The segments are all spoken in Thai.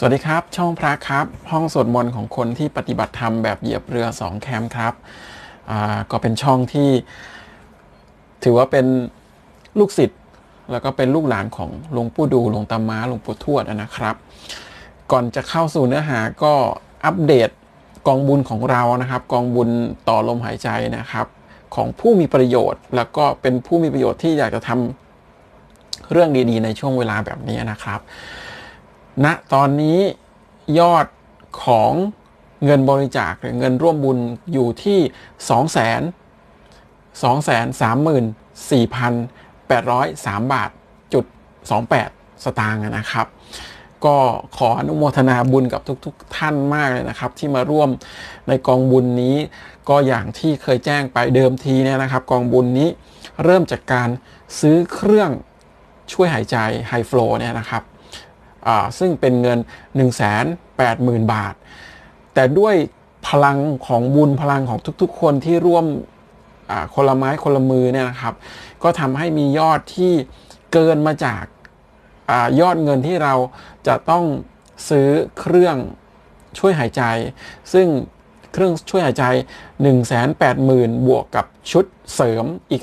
สวัสดีครับ ช่องพระครับ ห้องสวดมนต์ของคนที่ปฏิบัติธรรมแบบเหยียบเรือสองแคมครับก็เป็นช่องที่ ถือว่าเป็นลูกศิษย์แล้วก็เป็นลูกหลานของหลวงปู่ดูหลวงตาม้าหลวงปู่ทวดนะครับ ก่อนจะเข้าสู่เนื้อหาก็อัปเดตกองบุญของเรานะครับ กองบุญต่อลมหายใจนะครับ ของผู้มีประโยชน์ แล้วก็เป็นผู้มีประโยชน์ที่อยากจะทำเรื่องดีๆ ในช่วงเวลาแบบนี้นะครับ ณตอนนี้ยอดของเงินบริจาคหรือเงินร่วมบุญอยู่ที่2 0 2 3 4 8 0 3 บาทจุด28 สตางค์นะครับ ก็ขออนุโมทนาบุญกับทุกๆทท่านมากเลยนะครับ ที่มาร่วมในกองบุญนี้ ก็อย่างที่เคยแจ้งไปเดิมทีเนี่ยนะครับ กองบุญนี้เริ่มจากการซื้อเครื่องช่วยหายใจไฮฟลูเนี่ยนะครับ ซึ่งเป็นเงิน 180,000 บาท แต่ด้วยพลังของบุญพลังของทุกๆ คนที่ร่วมคนละไม้คนละมือเนี่ยนะครับ ก็ทำให้มียอดที่เกินมาจากอยอดเงินที่เราจะต้องซื้อเครื่องช่วยหายใจ ซึ่งเครื่องช่วยหายใจ 180,000 บวกกับชุดเสริมอีก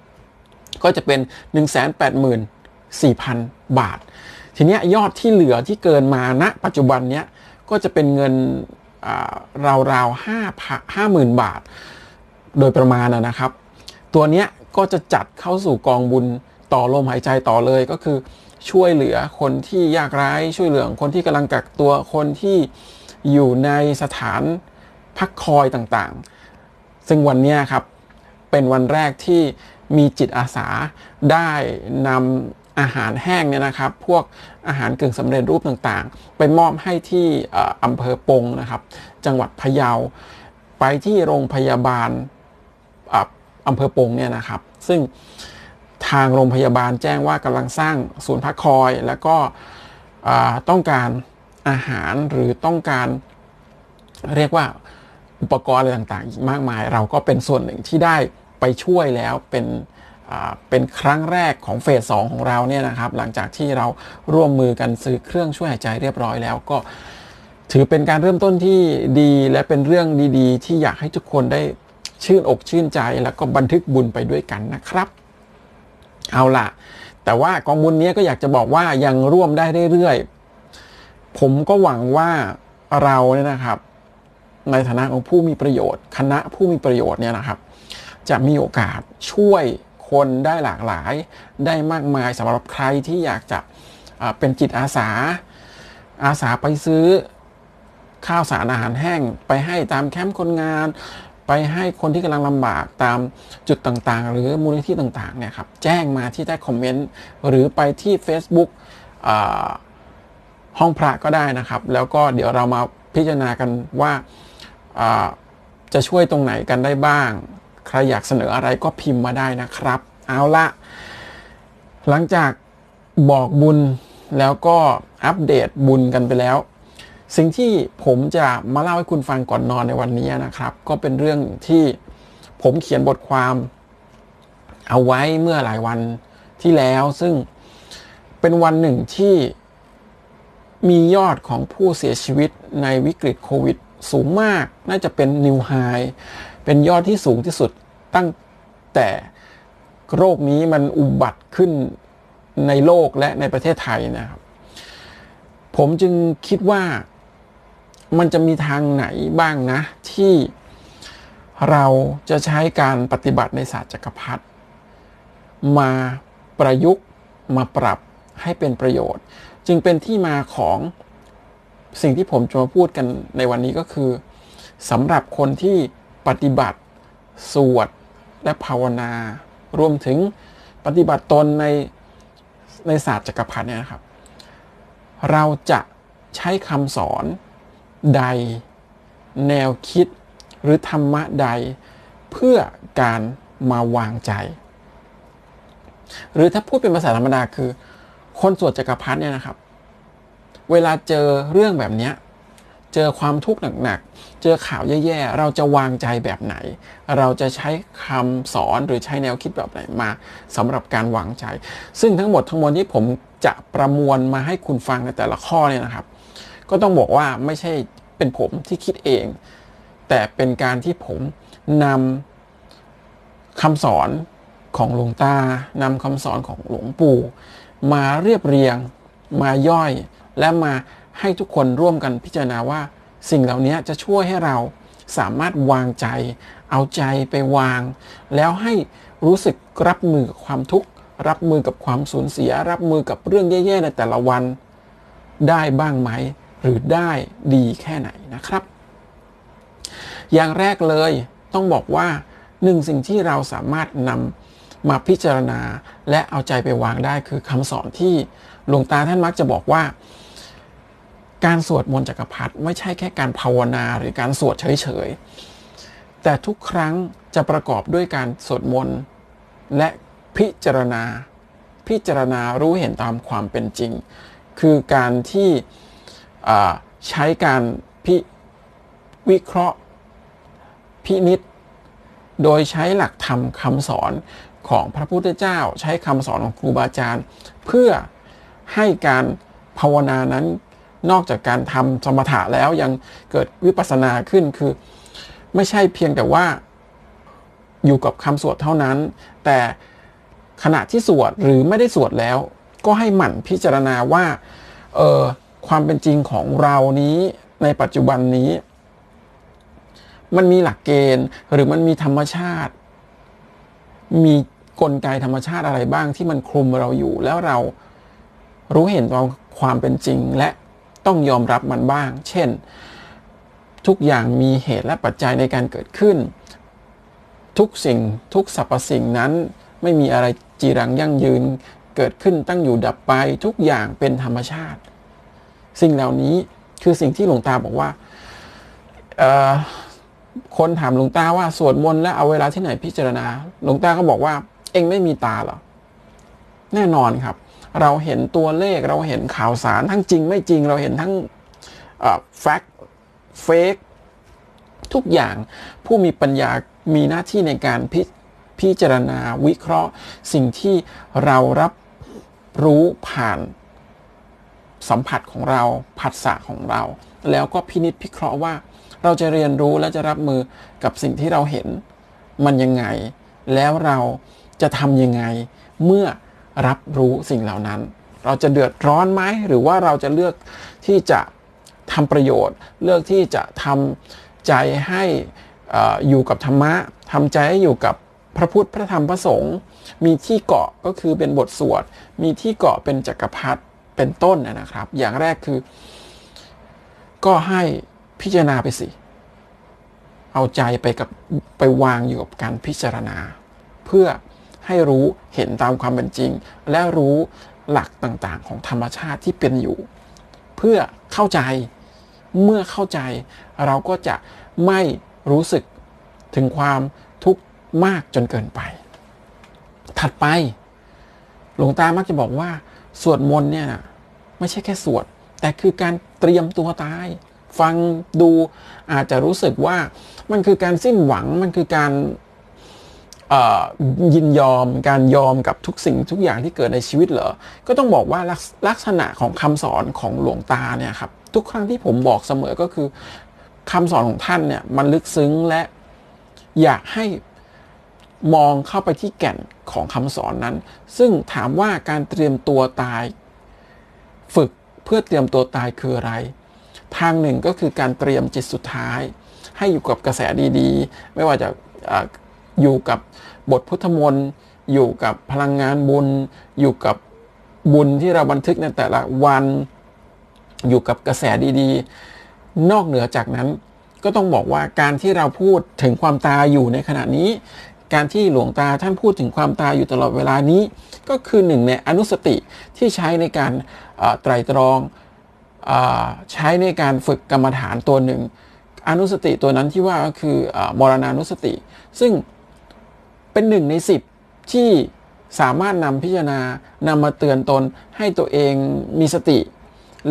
4,000 ก็จะเป็น 184,000 บาท ทีเนี้ยยอดที่เหลือที่เกินมาณปัจจุบันเนี้ยก็จะเป็นเงินราวๆห้าห้าหมื่นบาท โดยประมาณนะครับ ตัวเนี้ยก็จะจัดเข้าสู่กองบุญต่อลมหายใจต่อเลยก็คือช่วยเหลือคนที่ยากไร้ช่วยเหลือคนที่กำลังกักตัวคนที่อยู่ในสถานพักคอยต่างๆ ซึ่งวันนี้ครับเป็นวันแรกที่มีจิตอาสาได้นำ อาหารแห้งเนี่ยนะครับ พวกอาหารกึ่งสำเร็จรูปต่างๆ ไปมอบให้ที่อำเภอปงนะครับ จังหวัดพะเยา ไปที่โรงพยาบาลอำเภอปงเนี่ยนะครับ ซึ่งทางโรงพยาบาลแจ้งว่ากำลังสร้างศูนย์พักคอย แล้วก็ต้องการอาหารหรือต้องการเรียกว่าอุปกรณ์อะไรต่างๆ อีกมากมาย เราก็เป็นส่วนหนึ่งที่ได้ไปช่วยแล้วเป็น เป็นครั้งแรกของเฟสสองของเราเนี่ยนะครับ หลังจากที่เราร่วมมือกันซื้อเครื่องช่วยหายใจเรียบร้อยแล้วก็ถือเป็นการเริ่มต้นที่ดีและเป็นเรื่องดีๆ ที่อยากให้ทุกคนได้ชื่นอกชื่นใจแล้วก็บันทึกบุญไปด้วยกันนะครับ เอาล่ะ แต่ว่ากองบุญนี้ก็อยากจะบอกว่ายังร่วมได้เรื่อยๆ ผมก็หวังว่าเราเนี่ยนะครับ ในฐานะของผู้มีประโยชน์ คณะผู้มีประโยชน์เนี่ยนะครับ จะมีโอกาสช่วย คนได้หลากหลาย ได้มากมายสำหรับใครที่อยากจะเป็นจิตอาสา อาสาไปซื้อข้าวสารอาหารแห้ง ไปให้ตามแคมป์คนงาน ไปให้คนที่กำลังลำบากตามจุดต่างๆ หรือมูลนิธิต่างๆเนี่ยครับแจ้งมาที่ใต้คอมเมนต์หรือไปที่ Facebook ห้องพระก็ได้นะครับ แล้วก็เดี๋ยวเรามาพิจารณากันว่าจะช่วยตรงไหนกันได้บ้าง ใครอยากเสนออะไรก็พิมพ์มาได้นะครับ เอาละหลังจากบอกบุญแล้วก็อัปเดตบุญกันไปแล้ว สิ่งที่ผมจะมาเล่าให้คุณฟังก่อนนอนในวันนี้นะครับ ก็เป็นเรื่องที่ผมเขียนบทความเอาไว้เมื่อหลายวันที่แล้ว ซึ่งเป็นวันหนึ่งที่มียอดของผู้เสียชีวิตในวิกฤตโควิดสูงมาก น่าจะเป็นนิวไฮ เป็นยอดที่สูงที่สุดตั้งแต่โรคนี้มันอุบัติขึ้นในโลกและในประเทศไทยนะครับ ผมจึงคิดว่ามันจะมีทางไหนบ้างนะ ที่เราจะใช้การปฏิบัติในศาสตร์จักรพรรดิมาประยุกต์มาปรับให้เป็นประโยชน์ จึงเป็นที่มาของสิ่งที่ผมจะมาพูดกันในวันนี้ก็คือสำหรับคนที่ ปฏิบัติ สวด และภาวนา รวมถึงปฏิบัติตนในในศาสตร์จักรพรรดิเนี่ยนะครับ เราจะใช้คำสอนใด แนวคิดหรือธรรมะใด เพื่อการมาวางใจ หรือถ้าพูดเป็นภาษาธรรมดาคือ คนสวดจักรพรรดิเนี่ยนะครับ เวลาเจอเรื่องแบบนี้ เจอความทุกข์หนักๆ เจอข่าวแย่ๆ เราจะวางใจแบบไหน เราจะใช้คำสอนหรือใช้แนวคิดแบบไหนมาสำหรับการวางใจ ซึ่งทั้งหมดทั้งมวลที่ผมจะประมวลมาให้คุณฟังในแต่ละข้อเนี่ยนะครับ ก็ต้องบอกว่าไม่ใช่เป็นผมที่คิดเอง แต่เป็นการที่ผมนำคำสอนของหลวงตานำคำสอนของหลวงปู่ มาเรียบเรียง มาย่อยและมา ให้ทุกคนร่วมกันพิจารณาว่า สิ่งเหล่านี้จะช่วยให้เราสามารถวางใจ เอาใจไปวาง แล้วให้รู้สึกรับมือกับความทุกข์ รับมือกับความสูญเสีย รับมือกับเรื่องแย่ ๆ ในแต่ละวัน ได้บ้างไหม หรือได้ดีแค่ไหนนะครับ อย่างแรกเลยต้องบอกว่าหนึ่งสิ่งที่เราสามารถนำมาพิจารณาและเอาใจไปวางได้คือคำสอนที่หลวงตาท่านมักจะบอกว่า การสวดมนต์จักรพรรดิไม่ใช่แค่การภาวนาหรือการสวดเฉยๆ แต่ทุกครั้งจะประกอบด้วยการสวดมนต์และพิจารณา พิจารณารู้เห็นตามความเป็นจริง คือการที่ใช้การพิวิเคราะห์พินิษโดยใช้หลักธรรมคำสอนของพระพุทธเจ้า ใช้คำสอนของครูบาอาจารย์ เพื่อให้การภาวนานั้น นอกจากการทำสมถะแล้วยังเกิดวิปัสสนาขึ้นคือ ไม่ใช่เพียงแต่ว่าอยู่กับคำสวดเท่านั้น แต่ขณะที่สวดหรือไม่ได้สวดแล้ว ก็ให้หมั่นพิจารณาว่าเออความเป็นจริงของเรานี้ในปัจจุบันนี้ มันมีหลักเกณฑ์หรือมันมีธรรมชาติ มีกลไกธรรมชาติอะไรบ้างที่มันคลุมเราอยู่แล้วเรารู้เห็นตามความเป็นจริงและ ต้องยอมรับมันบ้าง เช่น ทุกอย่างมีเหตุและปัจจัยในการเกิดขึ้น ทุกสิ่งทุกสรรพสิ่งนั้นไม่มีอะไรจีรังยั่งยืน เกิดขึ้นตั้งอยู่ดับไปทุกอย่างเป็นธรรมชาติ สิ่งเหล่านี้คือสิ่งที่หลวงตาบอกว่าคนถามหลวงตาว่าสวดมนต์แล้วเอาเวลาที่ไหนพิจารณา หลวงตาก็บอกว่า เองไม่มีตาหรอ แน่นอนครับ เราเห็นตัวเลขเราเห็นข่าวสารทั้งจริงไม่จริงเราเห็นทั้งแฟกต์เฟกทุกอย่างผู้มีปัญญามีหน้าที่ในการพิพิจารณาวิเคราะห์ สิ่งที่เรารับรู้ผ่านสัมผัสของเราผัสสะของเรา แล้วก็พินิจพิเคราะห์ว่า เราจะเรียนรู้และจะรับมือกับสิ่งที่เราเห็นมันยังไง แล้วเราจะทำยังไงเมื่อ รับรู้สิ่งเหล่านั้น เราจะเดือดร้อนไหมหรือว่าเราจะเลือกที่จะทำประโยชน์ เลือกที่จะทำใจให้อยู่กับธรรมะทำใจให้อยู่กับพระพุทธพระธรรมพระสงฆ์มีที่เกาะก็คือเป็นบทสวด มีที่เกาะเป็นจักรพรรดิเป็นต้นนะครับ อย่างแรกคือ ก็ให้พิจารณาไปสิ เอาใจไปกับไปวางอยู่กับการพิจารณา เพื่อ ให้รู้เห็นตามความเป็นจริง และรู้หลักต่างๆ ของธรรมชาติที่เป็นอยู่ เพื่อเข้าใจเมื่อเข้าใจ เราก็จะไม่รู้สึกถึงความทุกข์มากจนเกินไป ถัดไป หลวงตามักจะบอกว่า สวดมนต์เนี่ยไม่ใช่แค่สวด แต่คือการเตรียมตัวตาย ฟังดูอาจจะรู้สึกว่ามันคือการสิ้นหวังมันคือการ ยินยอมการยอมกับทุกสิ่งทุกอย่างที่เกิดในชีวิตเหรอ ก็ต้องบอกว่าลักษณะของคำสอนของหลวงตาเนี่ยครับทุกครั้งที่ผมบอกเสมอก็คือคำสอนของท่านเนี่ยมันลึกซึ้งและอยากให้มองเข้าไปที่แก่นของคำสอนนั้น ซึ่งถามว่าการเตรียมตัวตาย ฝึกเพื่อเตรียมตัวตายคืออะไร ทางหนึ่งก็คือการเตรียมจิตสุดท้าย ให้อยู่กับกระแสดีๆ ไม่ว่าจะออยู่กับ บทพุทธมนต์อยู่กับพลังงานบุญ อยู่กับบุญที่เราบันทึกในแต่ละวัน อยู่กับกระแสดีๆ นอกเหนือจากนั้น ก็ต้องบอกว่าการที่เราพูดถึงความตายอยู่ในขณะนี้ การที่หลวงตาท่านพูดถึงความตายอยู่ตลอดเวลานี้ ก็คือหนึ่งในอนุสติที่ใช้ในการไตรตรองใช้ในการฝึกกรรมฐานตัวหนึ่งอนุสติตัวนั้นที่ว่าก็คือมรณานุสติ ซึ่ง เป็นหนึ่งในสิบที่สามารถนำพิจารณานำมาเตือนตนให้ตัวเองมีสติ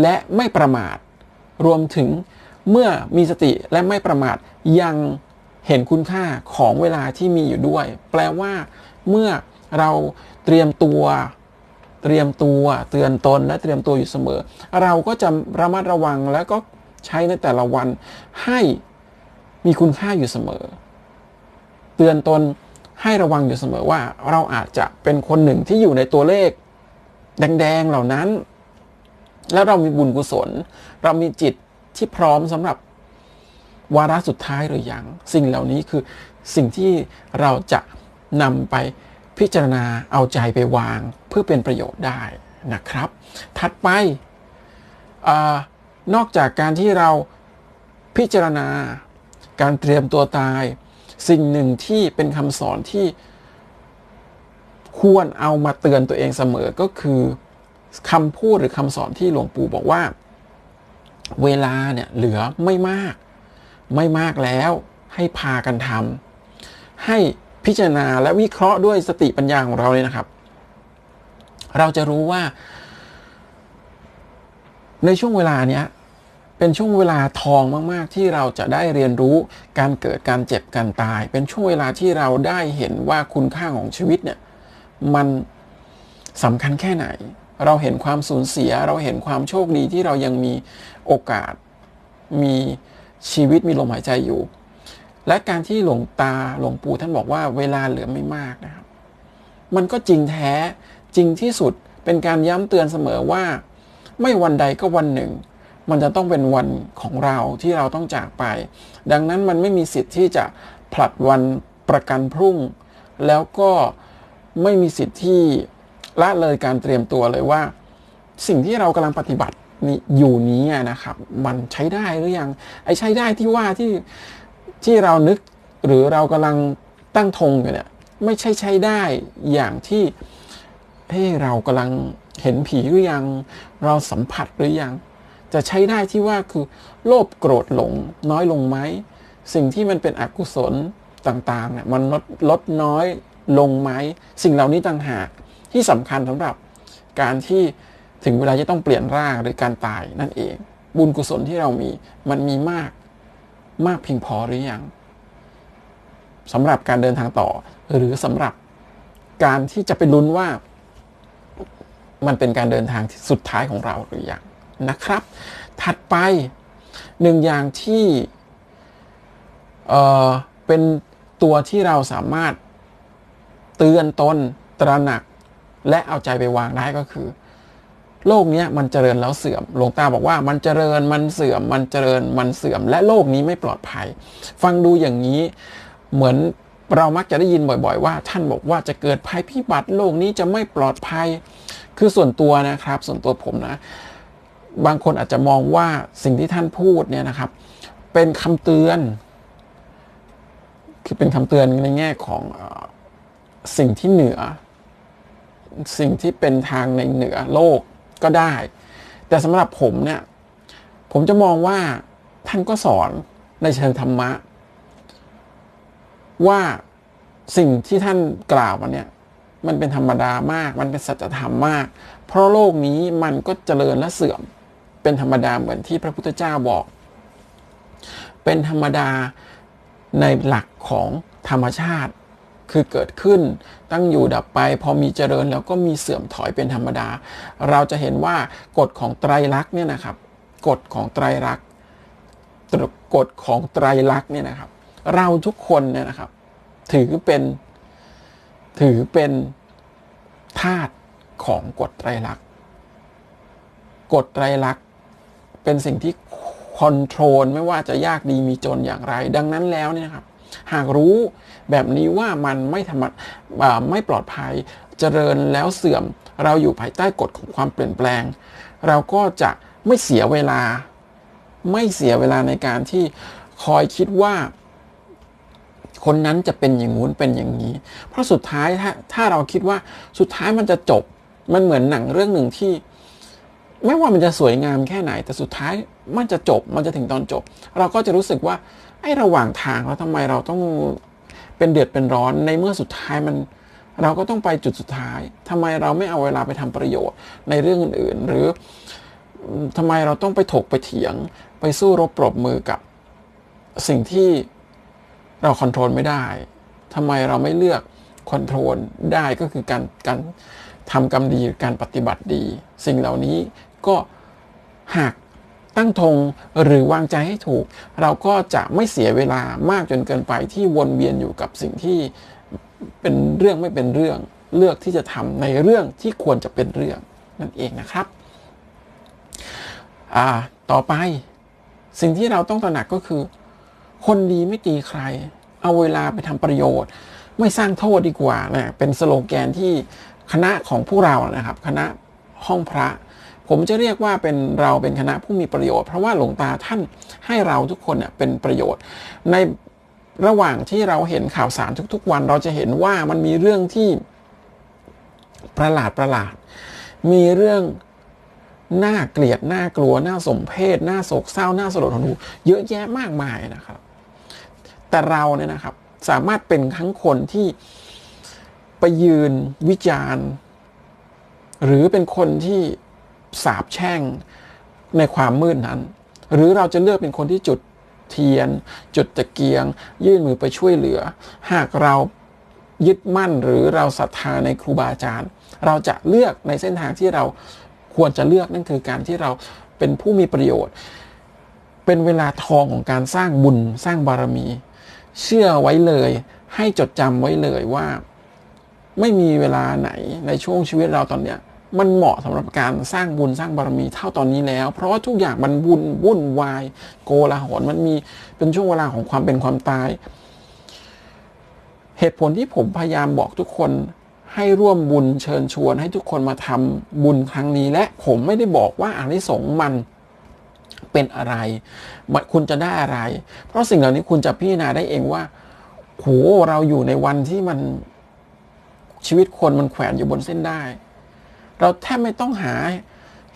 และไม่ประมาท รวมถึงเมื่อมีสติและไม่ประมาทยังเห็นคุณค่าของเวลาที่มีอยู่ด้วย แปลว่า เมื่อเราเตรียมตัวเตรียมตัวเตือนตนและเตรียมตัวอยู่เสมอ เราก็จะระมัดระวังแล้วก็ใช้ในแต่ละวันให้มีคุณค่าอยู่เสมอ เตือนตน ให้ระวังอยู่เสมอว่าเราอาจจะเป็นคนหนึ่งที่อยู่ในตัวเลข แดงๆเหล่านั้น แล้วเรามีบุญกุศล เรามีจิตที่พร้อมสำหรับวาระสุดท้ายหรือยัง สิ่งเหล่านี้คือสิ่งที่เราจะนำไปพิจารณาเอาใจไปวางเพื่อเป็นประโยชน์ได้นะครับ ถัดไปอนอกจากการที่เราพิจารณาการเตรียมตัวตาย สิ่งหนึ่งที่เป็นคำสอนที่ควรเอามาเตือนตัวเองเสมอก็คือคำพูดหรือคำสอนที่หลวงปู่บอกว่า เวลาเนี่ยเหลือไม่มาก ไม่มากแล้วให้พากันทำให้พิจารณาและวิเคราะห์ด้วยสติปัญญาของเราเลยนะครับ เราจะรู้ว่า ในช่วงเวลาเนี้ย เป็นช่วงเวลาทองมากๆ ที่เราจะได้เรียนรู้การเกิดการเจ็บการตาย เป็นช่วงเวลาที่เราได้เห็นว่าคุณค่าของชีวิตเนี่ยมันสำคัญแค่ไหน เราเห็นความสูญเสีย เราเห็นความโชคดีที่เรายังมีโอกาสมีชีวิตมีลมหายใจอยู่ และการที่หลวงตาหลวงปู่ท่านบอกว่าเวลาเหลือไม่มากนะครับ มันก็จริงแท้จริงที่สุดเป็นการย้ำเตือนเสมอว่า ไม่วันใดก็วันหนึ่ง มันจะต้องเป็นวันของเราที่เราต้องจากไป ดังนั้นมันไม่มีสิทธิ์ที่จะผลัดวันประกันพรุ่ง แล้วก็ไม่มีสิทธิ์ที่ละเลยการเตรียมตัวเลยว่า สิ่งที่เรากำลังปฏิบัตินี่อยู่นี้นะครับ มันใช้ได้หรือยังไอ้ใช้ได้ที่ว่าที่ที่เรานึกหรือเรากำลังตั้งธงอยู่เนี่ยไม่ใช่ใช้ได้อย่างที่เฮ้เรากำลังเห็นผีหรือยัง เราสัมผัสหรือยัง จะใช้ได้ที่ว่าคือโลภโกรธหลงน้อยลงไหม สิ่งที่มันเป็นอกุศลต่างๆเนี่ยมันลดลดน้อยลงไหม สิ่งเหล่านี้ต่างหากที่สำคัญสำหรับการที่ถึงเวลาจะต้องเปลี่ยนร่างหรือการตายนั่นเอง บุญกุศลที่เรามีมันมีมากมากเพียงพอหรือยังสำหรับการเดินทางต่อ หรือสำหรับการที่จะไปลุ้นว่า มันเป็นการเดินทางสุดท้ายของเราหรือยัง นะครับ ถัดไปหนึ่งอย่างที่เออเป็นตัวที่เราสามารถเตือนตนตระหนัก และเอาใจไปวางได้ก็คือ โลกนี้มันเจริญแล้วเสื่อม หลวงตาบอกว่ามันเจริญมันเสื่อม มันเจริญมันเสื่อม และโลกนี้ไม่ปลอดภัย ฟังดูอย่างนี้เหมือนเรามักจะได้ยินบ่อย ๆ ว่า ท่านบอกว่าจะเกิดภัยพิบัติโลกนี้จะไม่ปลอดภัย คือส่วนตัวนะครับ ส่วนตัวผมนะ บางคนอาจจะมองว่าสิ่งที่ท่านพูดเนี่ยนะครับ เป็นคำเตือน คือเป็นคำเตือนในแง่ของสิ่งที่เหนือ สิ่งที่เป็นทางในเหนือโลกก็ได้ แต่สำหรับผมเนี่ย ผมจะมองว่าท่านก็สอนในเชิงธรรมะ ว่าสิ่งที่ท่านกล่าวมาเนี่ยมันเป็นธรรมดามาก มันเป็นสัจธรรมมาก เพราะโลกนี้มันก็เจริญและเสื่อม เป็นธรรมดาเหมือนที่พระพุทธเจ้าบอก เป็นธรรมดาในหลักของธรรมชาติ คือเกิดขึ้นตั้งอยู่ดับไป พอมีเจริญแล้วก็มีเสื่อมถอยเป็นธรรมดา เราจะเห็นว่ากฎของไตรลักษณ์เนี่ยนะครับกฎของไตรลักษณ์กฎของไตรลักษณ์เนี่ยนะครับ เราทุกคนเนี่ยนะครับ ถือเป็นถือเป็นธาตุของกฎไตรลักษณ์กฎไตรลักษณ์ เป็นสิ่งที่คอนโทรลไม่ว่าจะยากดีมีจนอย่างไร ดังนั้นแล้วเนี่ยครับ หากรู้แบบนี้ว่ามันไม่ธรรมไม่ปลอดภัยเจริญแล้วเสื่อม เราอยู่ภายใต้กฎของความเปลี่ยนแปลง เราก็จะไม่เสียเวลา ไม่เสียเวลาในการที่คอยคิดว่าคนนั้นจะเป็นอย่างงู้นเป็นอย่างนี้ เพราะสุดท้ายถ้าถ้าเราคิดว่าสุดท้ายมันจะจบ มันเหมือนหนังเรื่องหนึ่งที่ ไม่ว่ามันจะสวยงามแค่ไหน แต่สุดท้ายมันจะจบมันจะถึงตอนจบ เราก็จะรู้สึกว่าไอ้ระหว่างทางแล้วทำไมเราต้องเป็นเดือดเป็นร้อนในเมื่อสุดท้ายมันเราก็ต้องไปจุดสุดท้ายทำไมเราไม่เอาเวลาไปทำประโยชน์ในเรื่องอื่นๆ หรือทำไมเราต้องไปถกไปเถียง ไปสู้รบปรบมือกับสิ่งที่เราคอนโทรลไม่ได้ทำไมเราไม่เลือกคอนโทรลได้ก็คือการการทำกรรมดีการปฏิบัติดี สิ่งเหล่านี้ ก็หากตั้งธงหรือวางใจให้ถูก เราก็จะไม่เสียเวลามากจนเกินไปที่วนเวียนอยู่กับสิ่งที่เป็นเรื่องไม่เป็นเรื่อง เลือกที่จะทำในเรื่องที่ควรจะเป็นเรื่องนั่นเองนะครับอ่าต่อไปสิ่งที่เราต้องตระหนักก็คือ คนดีไม่ตีใคร เอาเวลาไปทำประโยชน์ ไม่สร้างโทษดีกว่านะเป็นสโลแกนที่คณะของผู้เรานะครับ คณะห้องพระ ผมจะเรียกว่าเป็นเราเป็นคณะผู้มีประโยชน์ เพราะว่าหลวงตาท่านให้เราทุกคนเนี่ยเป็นประโยชน์ ในระหว่างที่เราเห็นข่าวสารทุกๆ วัน เราจะเห็นว่ามันมีเรื่องที่ประหลาดประหลาด มีเรื่องน่าเกลียดน่ากลัวน่าสมเพชน่าโศกเศร้าน่าสลดหดหูเยอะแยะมากมายนะครับ แต่เราเนี่ยนะครับสามารถเป็นทั้งคนที่ไปยืนวิจารณ์ หรือเป็นคนที่ สาบแช่งในความมืดนั้น หรือเราจะเลือกเป็นคนที่จุดเทียน จุดตะเกียง ยื่นมือไปช่วยเหลือ หากเรายึดมั่นหรือเราศรัทธาในครูบาอาจารย์ เราจะเลือกในเส้นทางที่เราควรจะเลือกนั่นคือการที่เราเป็นผู้มีประโยชน์ เป็นเวลาทองของการสร้างบุญสร้างบารมี เชื่อไว้เลย ให้จดจำไว้เลยว่า ไม่มีเวลาไหนในช่วงชีวิตเราตอนเนี้ย มันเหมาะสำหรับการสร้างบุญสร้างบารมีเท่าตอนนี้แล้ว เพราะว่าทุกอย่างมันบุญวุ่นวาย โกลาหลมันมีเป็นช่วงเวลาของความเป็นความตาย เหตุผลที่ผมพยายามบอกทุกคนให้ร่วมบุญเชิญชวนให้ทุกคนมาทำบุญครั้งนี้ และผมไม่ได้บอกว่าอานิสงส์มันเป็นอะไร คุณจะได้อะไร เพราะสิ่งเหล่านี้คุณจะพิจารณาได้เองว่าโหเราอยู่ในวันที่มันชีวิตคนมันแขวนอยู่บนเส้นได้ เราแทบไม่ต้องหา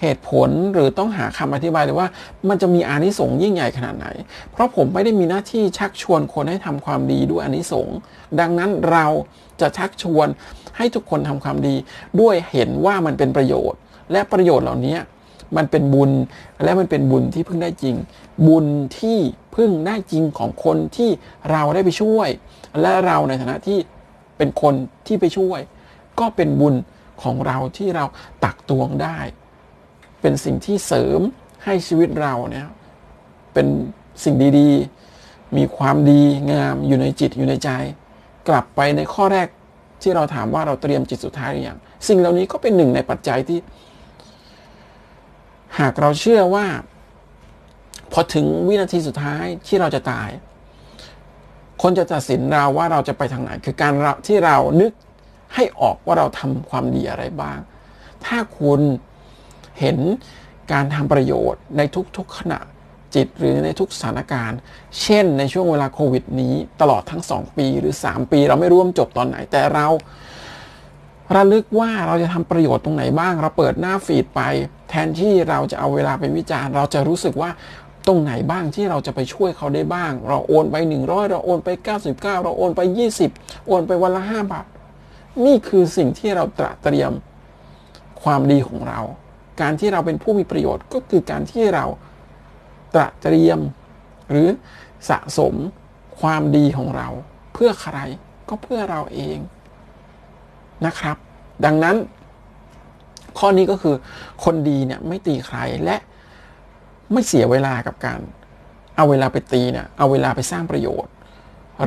เหตุผลหรือต้องหาคำอธิบายเลยว่ามันจะมีอานิสงส์ยิ่งใหญ่ขนาดไหน เพราะผมไม่ได้มีหน้าที่ชักชวนคนให้ทำความดีด้วยอานิสงส์ดังนั้นเราจะชักชวนให้ทุกคนทำความดี ด้วยเห็นว่ามันเป็นประโยชน์ และประโยชน์เหล่านี้มันเป็นบุญและมันเป็นบุญที่พึ่งได้จริง บุญที่พึ่งได้จริงของคนที่เราได้ไปช่วย และเราในฐานะที่เป็นคนที่ไปช่วย ก็เป็นบุญ ของเราที่เราตักตวงได้ เป็นสิ่งที่เสริมให้ชีวิตเราเนี่ยเป็นสิ่งดีๆ มีความดีงามอยู่ในจิตอยู่ในใจ กลับไปในข้อแรกที่เราถามว่าเราเตรียมจิตสุดท้ายหรือยังสิ่งเหล่านี้ก็เป็นหนึ่งในปัจจัยที่ หากเราเชื่อว่า พอถึงวินาทีสุดท้ายที่เราจะตาย คนจะตัดสินเราว่าเราจะไปทางไหน คือการที่เรานึก ให้ออกว่าเราทำความดีอะไรบ้าง ถ้าคุณเห็นการทำประโยชน์ในทุกๆขณะจิตหรือในทุกสถานการณ์ เช่นในช่วงเวลาโควิดนี้ตลอดทั้ง 2 ปีหรือ 3 ปี เราไม่ร่วมจบตอนไหน แต่เราระลึกว่าเราจะทำประโยชน์ตรงไหนบ้าง เราเปิดหน้าฟีดไป แทนที่เราจะเอาเวลาไปวิจารณ์ เราจะรู้สึกว่าตรงไหนบ้างที่เราจะไปช่วยเขาได้บ้าง เราโอนไป 100 เราโอนไป 99 เราโอนไป 20 โอนไปวันละ 5 บาท นี่คือสิ่งที่เราตระเตรียมความดีของเรา การที่เราเป็นผู้มีประโยชน์ก็คือการที่เราตระเตรียม หรือสะสมความดีของเรา เพื่อใครก็เพื่อเราเองนะครับ ดังนั้น ข้อนี้ก็คือคนดีเนี่ยไม่ตีใครและไม่เสียเวลากับการ เอาเวลาไปตีเนี่ยเอาเวลาไปสร้างประโยชน์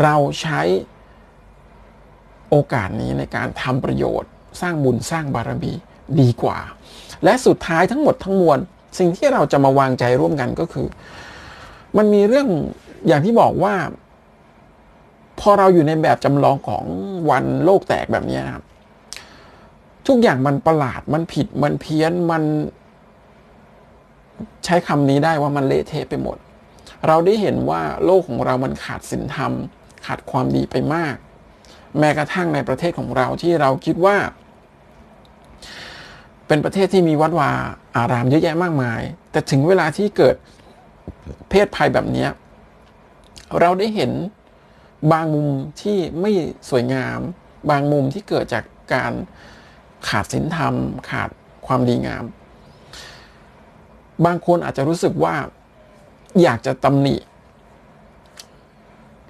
เราใช้ โอกาสนี้ในการทำประโยชน์ สร้างบุญสร้างบารมีดีกว่า และสุดท้ายทั้งหมดทั้งมวล สิ่งที่เราจะมาวางใจร่วมกันก็คือ มันมีเรื่องอย่างที่บอกว่า พอเราอยู่ในแบบจำลองของวันโลกแตกแบบนี้นะครับ ทุกอย่างมันประหลาดมันผิดมันเพี้ยนมันใช้คำนี้ได้ว่ามันเละเทะไปหมด เราได้เห็นว่าโลกของเรามันขาดศีลธรรม ขาดความดีไปมาก แม้กระทั่งในประเทศของเราที่เราคิดว่า เป็นประเทศที่มีวัดวาอารามเยอะแยะมากมาย แต่ถึงเวลาที่เกิดเพศภัยแบบนี้เราได้เห็นบางมุมที่ไม่สวยงาม บางมุมที่เกิดจากการขาดศีลธรรม ขาดความดีงาม บางคนอาจจะรู้สึกว่าอยากจะตำหนิ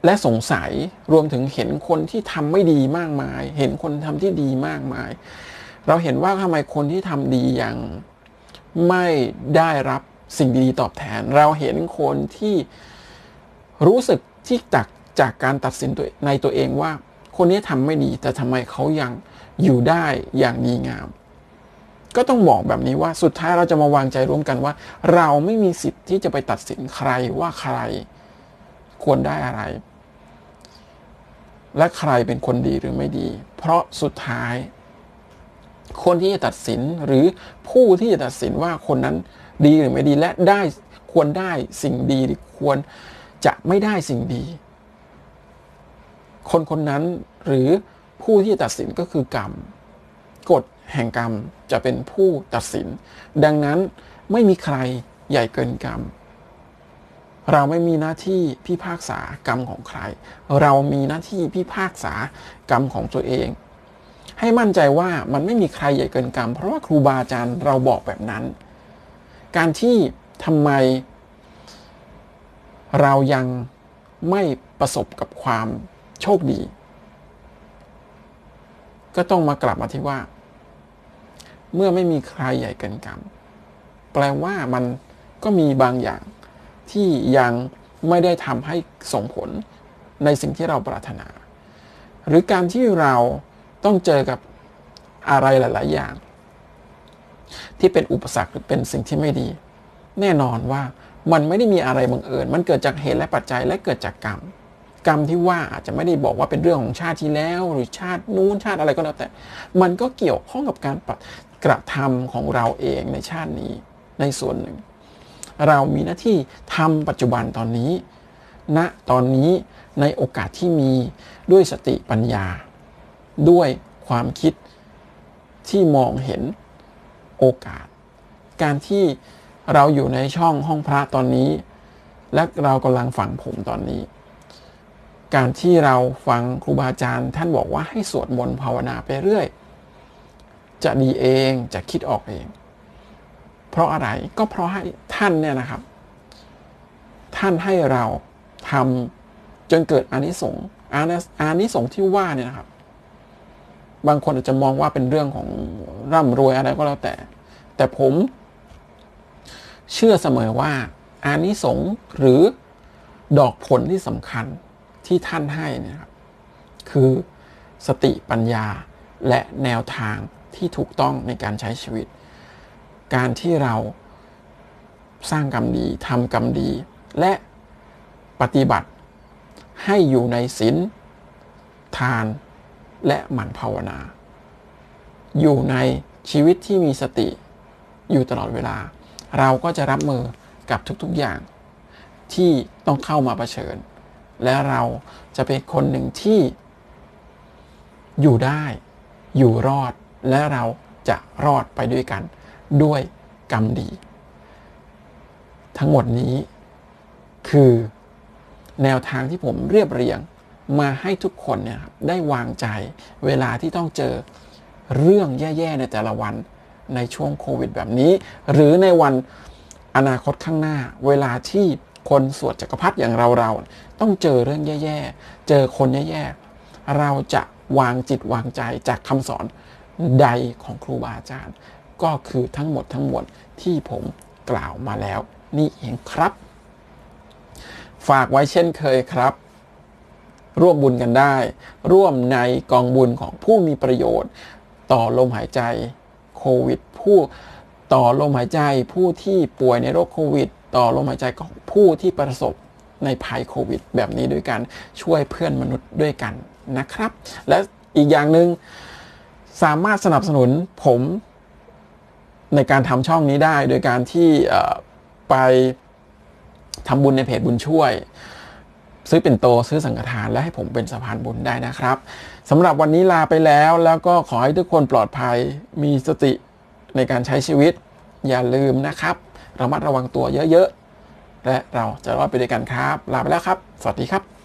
และสงสัยรวมถึงเห็นคนที่ทำไม่ดีมากมาย เห็นคนทำที่ดีมากมาย เราเห็นว่าทำไมคนที่ทำดีย่างไม่ได้รับสิ่งดีๆตอบแทน เราเห็นคนที่รู้สึกที่จากจากการตัดสินตัวในตัวเองว่า คนนี้ทำไม่ดีแต่ทำไมเขายังอยู่ได้อย่างดีงาม ก็ต้องบอกแบบนี้ว่าสุดท้ายเราจะมาวางใจร่วมกันว่า เราไม่มีสิทธิ์ที่จะไปตัดสินใครว่าใครควรได้อะไร และใครเป็นคนดีหรือไม่ดี เพราะสุดท้าย คนที่จะตัดสินหรือผู้ที่จะตัดสินว่าคนนั้นดีหรือไม่ดีและได้ควรได้สิ่งดีหรือควรจะไม่ได้สิ่งดี คนคนนั้นหรือผู้ที่ตัดสินก็คือกรรมกฎแห่งกรรมจะเป็นผู้ตัดสิน ดังนั้นไม่มีใครใหญ่เกินกรรม เราไม่มีหน้าที่พิพากษากรรมของใคร เรามีหน้าที่พิพากษากรรมของตัวเอง ให้มั่นใจว่ามันไม่มีใครใหญ่เกินกรรม เพราะว่าครูบาอาจารย์เราบอกแบบนั้น การที่ทำไม เรายังไม่ประสบกับความโชคดี ก็ต้องมากลับมาที่ว่า เมื่อไม่มีใครใหญ่เกินกรรม แปลว่ามันก็มีบางอย่าง ที่ยังไม่ได้ทำให้ส่งผลในสิ่งที่เราปรารถนา หรือการที่เราต้องเจอกับอะไรหลาย ๆ อย่าง ที่เป็นอุปสรรคหรือเป็นสิ่งที่ไม่ดี แน่นอนว่ามันไม่ได้มีอะไรบังเอิญ มันเกิดจากเหตุและปัจจัยและเกิดจากกรรม กรรมที่ว่าอาจจะไม่ได้บอกว่าเป็นเรื่องของชาติที่แล้ว หรือชาตินู้นชาติอะไรก็แล้วแต่ มันก็เกี่ยวข้องกับการกระทำของเราเองในชาตินี้ในส่วนหนึ่ง เรามีหน้าที่ทำปัจจุบันตอนนี้ณนะตอนนี้ในโอกาสที่มีด้วยสติปัญญา ด้วยความคิดที่มองเห็นโอกาส การที่เราอยู่ในช่องห้องพระตอนนี้ และเรากำลังฟังผมตอนนี้ การที่เราฟังครูบาอาจารย์ ท่านบอกว่าให้สวดมนต์ภาวนาไปเรื่อย จะดีเองจะคิดออกเอง เพราะอะไรก็เพราะให้ท่านเนี่ยนะครับ ท่านให้เราทำจนเกิดอานิสงส์อานิสงส์ที่ว่าเนี่ยนะครับ บางคนอาจจะมองว่าเป็นเรื่องของร่ำรวยอะไรก็แล้วแต่ แต่ผมเชื่อเสมอว่าอานิสงส์หรือดอกผลที่สำคัญที่ท่านให้นะครับ คือสติปัญญาและแนวทางที่ถูกต้องในการใช้ชีวิต การที่เราสร้างกรรมดีทำกรรมดี และปฏิบัติให้อยู่ในศีลทานและหมั่นภาวนา อยู่ในชีวิตที่มีสติอยู่ตลอดเวลา เราก็จะรับมือกับทุกๆอย่างที่ต้องเข้ามาเผชิญ และเราจะเป็นคนหนึ่งที่อยู่ได้ อยู่รอดและเราจะรอดไปด้วยกัน ด้วยกรรมดี ทั้งหมดนี้คือแนวทางที่ผมเรียบเรียงมาให้ทุกคนเนี่ยได้วางใจเวลาที่ต้องเจอเรื่องแย่ๆในแต่ละวันในช่วงโควิดแบบนี้ หรือในวันอนาคตข้างหน้า เวลาที่คนสวดจักรพรรดิอย่างเราเราต้องเจอเรื่องแย่ๆ เจอคนแย่ๆ เราจะวางจิตวางใจจากคำสอนใดของครูบาอาจารย์ ก็คือทั้งหมดทั้งมวลที่ผมกล่าวมาแล้ว นี่เองครับ ฝากไว้เช่นเคยครับ ร่วมบุญกันได้ ร่วมในกองบุญของผู้มีประโยชน์ ต่อลมหายใจโควิด ผู้ต่อลมหายใจผู้ที่ป่วยในโรคโควิด ต่อลมหายใจของผู้ที่ประสบในภัยโควิด แบบนี้ด้วยกันช่วยเพื่อนมนุษย์ด้วยกันนะครับ และอีกอย่างหนึ่งสามารถสนับสนุนผม ในการทำช่องนี้ได้ โดยการที่ไปทำบุญในเพจบุญช่วย ซื้อเป็นโตซื้อสังฆทานและให้ผมเป็นสะพานบุญได้นะครับสำหรับวันนี้ลาไปแล้วแล้วก็ขอให้ทุกคนปลอดภัยมีสติในการใช้ชีวิต อย่าลืมนะครับระมัดระวังตัวเยอะๆและเราจะรอดไปด้วยกันครับ ลาไปแล้วครับ สวัสดีครับ